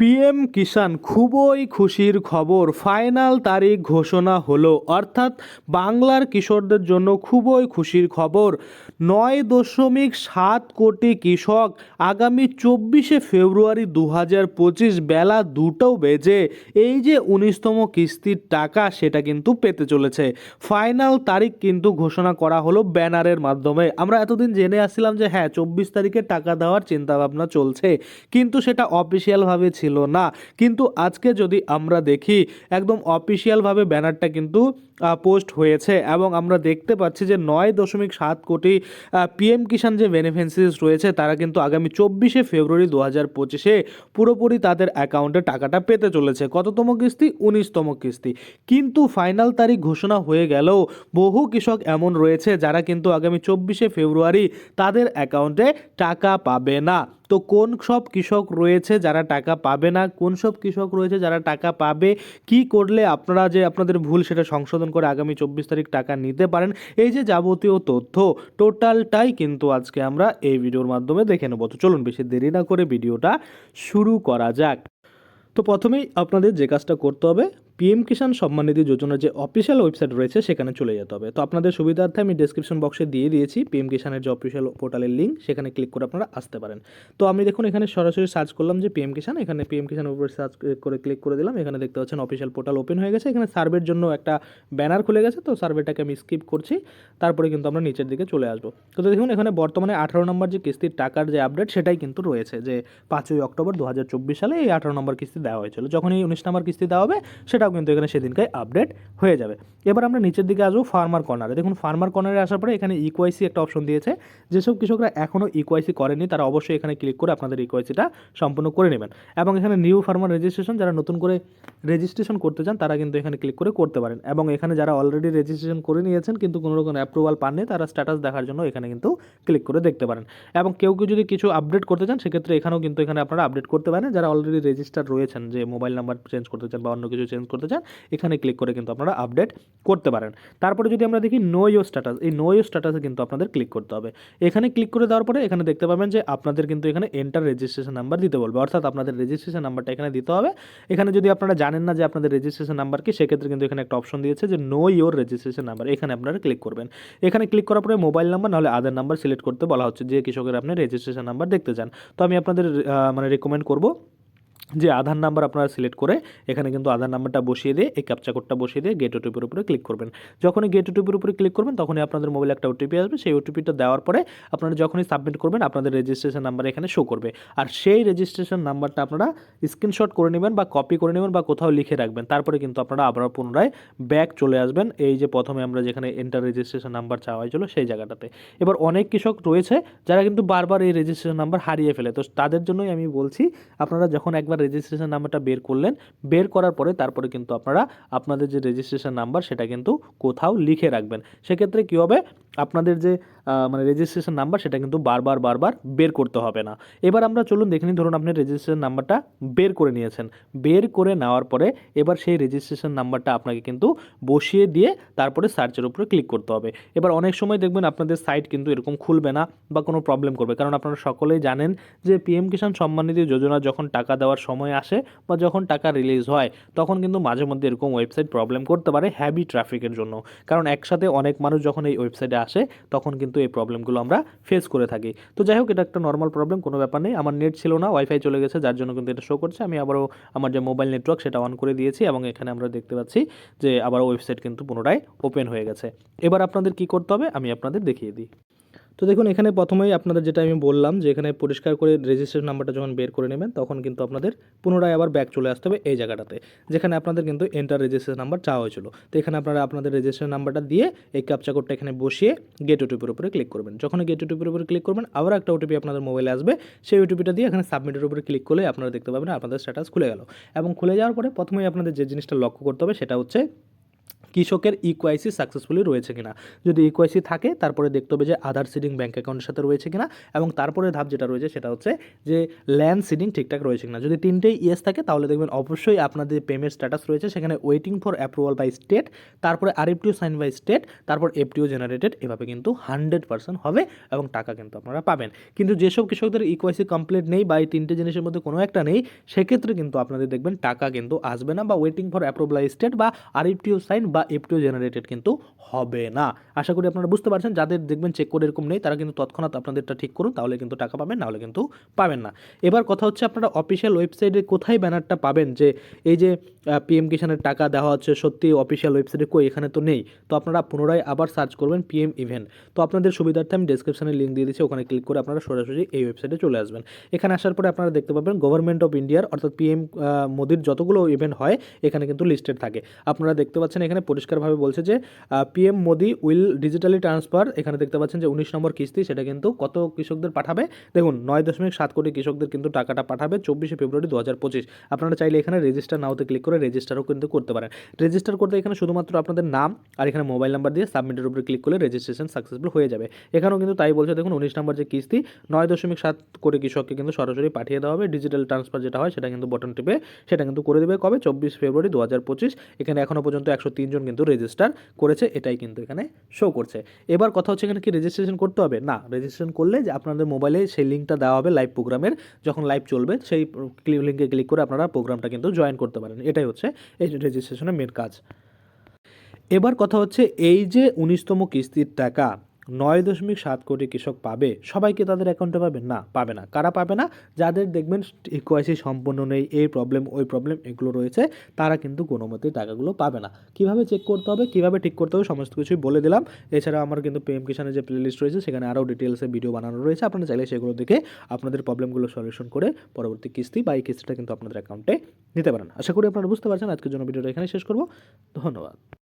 PM কিষাণ খুবই খুশির খবর। ফাইনাল তারিখ ঘোষণা হলো। অর্থাৎ বাংলার কিশোরদের জন্য খুবই খুশির খবর। নয় দশমিক সাত কোটি কৃষক আগামী চব্বিশে ফেব্রুয়ারি দু হাজার পঁচিশ বেলা দুটো বেজে এই যে উনিশতম কিস্তির টাকা সেটা কিন্তু পেতে চলেছে। ফাইনাল তারিখ কিন্তু ঘোষণা করা হলো ব্যানারের মাধ্যমে। আমরা এতদিন জেনে আসছিলাম যে হ্যাঁ চব্বিশ তারিখে টাকা দেওয়ার চিন্তাভাবনা চলছে। কিন্তু সেটা অফিসিয়ালভাবে ছিল না। কিন্তু আজকে যদি আমরা দেখি, একদম অফিসিয়ালভাবে ব্যানারটা কিন্তু পোস্ট হয়েছে এবং আমরা দেখতে পাচ্ছি যে নয় দশমিক সাত কোটি পিএম কিষাণ যে বেনিফিসিয়ারিজ রয়েছে, তারা কিন্তু আগামী চব্বিশে ফেব্রুয়ারি দু হাজার পঁচিশে পুরোপুরি তাদের অ্যাকাউন্টে টাকাটা পেতে চলেছে। কততম কিস্তি? উনিশতম কিস্তি। কিন্তু ফাইনাল তারিখ ঘোষণা হয়ে গেলেও বহু কৃষক এমন রয়েছে যারা কিন্তু আগামী চব্বিশে ফেব্রুয়ারি তাদের অ্যাকাউন্টে টাকা পাবে না। তো কোন সব কৃষক রয়েছে যারা টাকা পাবে না? কোন সব কৃষক রয়েছে যারা টাকা পাবে? কি করলে আপনারা যে আপনাদের ভুল সেটা সংশোধন করে আগামী চব্বিশ তারিখ টাকা নিতে পারেন? এই যে যাবতীয় তথ্য, টোটালটাই কিন্তু আজকে আমরা এই ভিডিওর মাধ্যমে দেখে নেব। তো চলুন বেশি দেরি না করে ভিডিওটা শুরু করা যাক। তো প্রথমেই আপনাদের যে কাজটা করতে হবে পিএম কিষাণ সম্মান নিধি যোজনার যে অফিসিয়াল ওয়েবসাইট রয়েছে, সেখানে চলে যেতে হবে। তো আপনাদের সুবিধার্থে আমি ডেসক্রিপশন বক্সে দিয়ে দিয়েছি, পিএম কিষাণের যে অফিসিয়াল পোর্টালের লিঙ্ক সেখানে ক্লিক করে আপনারা আসতে পারেন। তো আমি দেখুন, এখানে সরাসরি সার্চ করলাম যে পিএম কিষাণ, এখানে পিএম কিষাণের উপরে সার্চ করে ক্লিক করে দিলাম। এখানে দেখতে পাচ্ছেন অফিসিয়াল পোর্টাল ওপেন হয়ে গেছে। এখানে সার্ভের জন্য একটা ব্যানার খুলে গেছে। তো সার্ভেটাকে আমি স্কিপ করছি। তারপরে কিন্তু আমরা নিচের দিকে চলে আসব। তো দেখুন, এখানে বর্তমানে আঠারো নম্বর যে কিস্তির টাকার যে আপডেট সেটাই কিন্তু রয়েছে যে পাঁচই অক্টোবর দু হাজার চব্বিশ সালে এই আঠারো নম্বর কিস্তি দেওয়া হয়েছিল। যখন এই উনিশ নম্বর কিস্তি দেওয়া হবে সেটাও কিন্তু এখানে সেদিনকে আপডেট হয়ে যাবে। এবার আমরা নিচের দিকে আসব ফার্মার কর্নারে দেখুন ফার্মার কর্নারে আসার পরে এখানে ইকোয়াইসি একটা অপশন দিয়েছে। যেসব কৃষকরা এখনও ইকোয়াইসি করেনি তারা অবশ্যই এখানে ক্লিক করে আপনাদের ইকোয়াইসিটা সম্পূর্ণ করে নেবেন। এবং এখানে নিউ ফার্মার রেজিস্ট্রেশন যারা নতুন করে রেজিস্ট্রেশন করতে চান, তারা কিন্তু এখানে ক্লিক করে করতে পারেন। এবং এখানে যারা অলরেডি রেজিস্ট্রেশন করে নিয়েছেন, কিন্তু কোনো রকম অ্যাপ্রুভাল পাননি, তারা স্ট্যাটাস দেখার জন্য এখানে কিন্তু ক্লিক করে দেখতে পারেন। এবং কেউ কেউ যদি কিছু আপডেট করতে চান, সেক্ষেত্রে এখানেও কিন্তু এখানে আপনারা আপডেট করতে পারেন। যারা অলরেডি রেজিস্টার রয়েছেন, যে মোবাইল নাম্বার চেঞ্জ করতে চান বা অন্য কিছু চেঞ্জ করতে চান, এখানে ক্লিক করে কিন্তু আপনারা আপডেট করতে পারেন। তারপরে যদি আমরা দেখি নো ইউ স্ট্যাটাস এই নো ইউ স্ট্যাটাসে কিন্তু আপনাদের ক্লিক করতে হবে। এখানে ক্লিক করে দেওয়ার পরে এখানে দেখতে পাবেন যে আপনাদের কিন্তু এখানে এন্টার রেজিস্ট্রেশন নাম্বার দিতে বলবে। অর্থাৎ আপনাদের রেজিস্ট্রেশন নাম্বারটা এখানে দিতে হবে। এখানে যদি আপনারা জানেন না যে আপনাদের রেজিস্ট্রেশন নাম্বার কি, সেক্ষেত্রে কিন্তু এখানে একটা অপশন দিয়েছে যে নো ইউর রেজিস্ট্রেশন নাম্বার এখানে আপনারা ক্লিক করবেন। এখানে ক্লিক করার পরে মোবাইল নাম্বার নাহলে আধার নাম্বার সিলেক্ট করতে বলা হচ্ছে। যে কৃষকের আপনি রেজিস্ট্রেশন নাম্বার দেখতে চান। তো আমি আপনাদের মানে রেকমেন্ড করব যে আধার নাম্বার আপনারা সিলেক্ট করে এখানে কিন্তু আধার নাম্বারটা বসিয়ে দিয়ে, এই ক্যাপচা কোডটা বসিয়ে দিয়ে গেট ওটিপির উপরে ক্লিক করবেন। যখনই গেট ওটিপির উপরে ক্লিক করবেন, তখনই আপনাদের মোবাইলে একটা ওটিপি আসবে। সেই ওটিপিটা দেওয়ার পরে আপনারা যখনই সাবমিট করবেন, আপনাদের রেজিস্ট্রেশন নাম্বার এখানে শো করবে। আর সেই রেজিস্ট্রেশন নাম্বারটা আপনারা স্ক্রিনশট করে নেবেন বা কপি করে নেবেন বা কোথাও লিখে রাখবেন। তারপরে কিন্তু আপনারা আবার পুনরায় ব্যাক চলে আসবেন। এই যে প্রথমে আমরা যেখানে এন্টার রেজিস্ট্রেশন নাম্বার চাওয়া হয়েছিল সেই জায়গাটাতে। এবার অনেক কৃষক রয়েছে যারা কিন্তু বারবার এই রেজিস্ট্রেশন নাম্বার হারিয়ে ফেলে। তো তাদের জন্যই আমি বলছি, আপনারা যখন একবার রেজিস্ট্রেশন নাম্বারটা বের করলেন। বের করার পরে তারপরে কিন্তু আপনারা আপনাদের যে রেজিস্ট্রেশন নাম্বার সেটা কিন্তু কোথাও লিখে রাখবেন। সেক্ষেত্রে কী হবে? আপনাদের যে মানে রেজিস্ট্রেশন নাম্বার সেটা কিন্তু বারবার বারবার বের করতে হবে না। এবার আমরা চলুন দেখে নিই, ধরুন আপনি রেজিস্ট্রেশন নাম্বারটা বের করে নিয়েছেন। বের করে নেওয়ার পরে এবার সেই রেজিস্ট্রেশন নাম্বারটা আপনাকে কিন্তু বসিয়ে দিয়ে তারপরে সার্চের উপরে ক্লিক করতে হবে। এবার অনেক সময় দেখবেন আপনাদের সাইট কিন্তু এরকম খুলবে না বা কোনো প্রবলেম করবে। কারণ আপনারা সকলেই জানেন যে পিএম কিষাণ সম্মান যোজনা যখন টাকা দেওয়ার সময় আসে বা যখন টাকা রিলিজ হয়, তখন কিন্তু মাঝে মধ্যে এরকম ওয়েবসাইট প্রবলেম করতে পারে হ্যাভি ট্রাফিকের জন্য। কারণ একসাথে অনেক মানুষ যখন এই ওয়েবসাইটে আসে, তখন কিন্তু এই প্রবলেমগুলো আমরা ফেস করে থাকি। তো যাই হোক, এটা একটা নর্মাল প্রবলেম কোনো ব্যাপার নেই। আমার নেট ছিল না ওয়াইফাই চলে গেছে, যার জন্য কিন্তু এটা শো করছে। আমি আবারও আমার যে মোবাইল নেটওয়ার্ক সেটা অন করে দিয়েছি এবং এখানে আমরা দেখতে পাচ্ছি যে আবার ওয়েবসাইট কিন্তু পুনরায় ওপেন হয়ে গেছে। এবার আপনাদের কি করতে হবে, আমি আপনাদের দেখিয়ে দিই। তো দেখুন, এখানে প্রথমেই আপনাদের যেটা আমি বললাম যে এখানে পরিষ্কার করে রেজিস্ট্রেশন নাম্বারটা যখন বের করে নেবেন, তখন কিন্তু আপনাদের পুনরায় আবার ব্যাক চলে আসতে হবে এই জায়গাটাতে, যেখানে আপনাদের কিন্তু এন্টার রেজিস্ট্রেশন নাম্বার চাওয়া হয়েছিল। তো এখানে আপনারা আপনাদের রেজিস্ট্রেশন নাম্বারটা দিয়ে এই ক্যাপচা কোডটা এখানে বসিয়ে গেট ওটিপির উপরে ক্লিক করবেন। যখন গেট ওটিপির উপরে ক্লিক করবেন, আবার একটা ওটিপি আপনাদের মোবাইলে আসবে, সেই ওটিপিটা দিয়ে এখানে সাবমিটের উপরে ক্লিক করলে আপনারা দেখতে পাবেন আপনাদের স্ট্যাটাস খুলে গেল। এবং খুলে যাওয়ার পরে প্রথমেই আপনাদের যে জিনিসটা লক্ষ্য করতে হবে সেটা হচ্ছে কৃষকের ইকোয়াইসি সাকসেসফুলি রয়েছে কিনা। যদি ইকোয়াইসি থাকে, তারপরে দেখতে হবে যে আধার সিডিং ব্যাঙ্ক অ্যাকাউন্টের সাথে রয়েছে কিনা এবং তারপরে ধাপ যেটা রয়েছে সেটা হচ্ছে যে ল্যান্ড সিডিং ঠিকঠাক রয়েছে কিনা। যদি তিনটেই ইয়েস থাকে, তাহলে দেখবেন অবশ্যই আপনাদের যে পেমেন্ট স্ট্যাটাস রয়েছে, সেখানে waiting for approval by state তারপরে আরএফটিও সাইন বাই স্টেট তারপর এফটিও জেনারেটেড এভাবে কিন্তু হান্ড্রেড পার্সেন্ট হবে এবং টাকা কিন্তু আপনারা পাবেন। কিন্তু যেসব কৃষকদের ইকোয়াইসি কমপ্লিট নেই বা এই তিনটে জিনিসের মধ্যে কোনো একটা নেই, সেক্ষেত্রে কিন্তু আপনাদের দেখবেন টাকা কিন্তু আসবে না বা waiting for approval by state বা আরএফটিও সাইন বা এফটিও জেনারেটেড কিন্তু হবে না। আশা করি আপনারা বুঝতে পারছেন, যাদের দেখবেন চেক কোড এরকম নেই, তারা কিন্তু তৎক্ষণাৎ আপনাদেরটা ঠিক করুন, তাহলে কিন্তু টাকা পাবেন, নাহলে কিন্তু পাবেন না। এবার কথা হচ্ছে আপনারা অফিসিয়াল ওয়েবসাইটে কোথায় ব্যানারটা পাবেন? যে এই যে পিএম কিষানের টাকা দেওয়া হচ্ছে, সত্যি অফিসিয়াল ওয়েবসাইটে কই? এখানে তো নেই। তো আপনারা পুনরায় আবার সার্চ করবেন পিএম ইভেন্ট তো আপনাদের সুবিধার্থে আমি ডেসক্রিপশনে লিঙ্ক দিয়ে দিচ্ছি, ওখানে ক্লিক করে আপনারা সরাসরি এই ওয়েবসাইটে চলে আসবেন। এখানে আসার পরে আপনারা দেখতে পাবেন গভর্নমেন্ট অফ ইন্ডিয়ার অর্থাৎ পিএম মোদির যতগুলো ইভেন্ট হয়, এখানে কিন্তু লিস্টেড থাকে। আপনারা দেখতে পাচ্ছেন এখানে পরিষ্কারভাবে বলছে যে PM Modi will digitally transfer এখানে দেখতে পাচ্ছেন যে উনিশ নম্বর কিস্তি, সেটা কিন্তু কত কৃষকদের পাঠাবে? দেখুন, নয় দশমিক সাত কোটি কৃষকদের কিন্তু টাকাটা পাঠাবে চব্বিশে ফেব্রুয়ারি দু হাজার পঁচিশ। আপনারা চাইলে এখানে রেজিস্টার নাওতে ক্লিক করে রেজিস্টারও কিন্তু করতে পারেন। রেজিস্টার করতে এখানে শুধুমাত্র আপনাদের নাম আর এখানে মোবাইল নাম্বার দিয়ে সাবমিটের উপরে ক্লিক করলে রেজিস্ট্রেশন সাকসেসফুল হয়ে যাবে। এখানেও কিন্তু তাই বলছে, দেখুন, উনিশ নম্বর যে কিস্তি, নয় দশমিক সাত কোটি কৃষককে কিন্তু সরাসরি পাঠিয়ে দেওয়া হবে। ডিজিটাল ট্রান্সফার যেটা হয়, সেটা কিন্তু বটন টিপে, সেটা কিন্তু করে দেবে কবে? চব্বিশ ফেব্রুয়ারি দু হাজার পঁচিশ। এখানে এখনও পর্যন্ত একশো তিনজন কিন্তু রেজিস্টার করেছে, এটাই কিন্তু এখানে শো করছে। এবার কথা হচ্ছে এখানে কি রেজিস্ট্রেশন করতে হবে? না রেজিস্ট্রেশন করলে যে আপনাদের মোবাইলে সেই লিঙ্কটা দেওয়া হবে লাইভ প্রোগ্রামের যখন লাইভ চলবে, সেই লিঙ্কে ক্লিক করে আপনারা প্রোগ্রামটা কিন্তু জয়েন করতে পারেন। এটাই হচ্ছে এই রেজিস্ট্রেশনের মেন কাজ। এবার কথা হচ্ছে এই যে উনিশতম কিস্তির টাকা নয় দশমিক সাত কোটি কৃষক পাবে, সবাইকে তাদের অ্যাকাউন্টে পাবে? না পাবে না। কারা পাবে না? যাদের দেখবেন ইকোয়াইসি সম্পন্ন নেই এই প্রবলেম ওই প্রবলেম এগুলো রয়েছে, তারা কিন্তু কোনো মতেই টাকাগুলো পাবে না। কীভাবে চেক করতে হবে? কীভাবে ঠিক করতে হবে? সমস্ত কিছুই বলে দিলাম। এছাড়া আমার কিন্তু পিএম কিষানের যে প্লেলিস্ট রয়েছে, সেখানে আরও ডিটেলসে ভিডিও বানানো রয়েছে। আপনারা চাইলে সেগুলো দেখে আপনাদের প্রবলেমগুলো সলিউশন করে পরবর্তী কিস্তি বা এই কিস্তিটা কিন্তু আপনাদের অ্যাকাউন্টে নিতে পারেন। আশা করি আপনারা বুঝতে পারছেন। আজকের জন্য ভিডিওটা এখানে শেষ করব। ধন্যবাদ।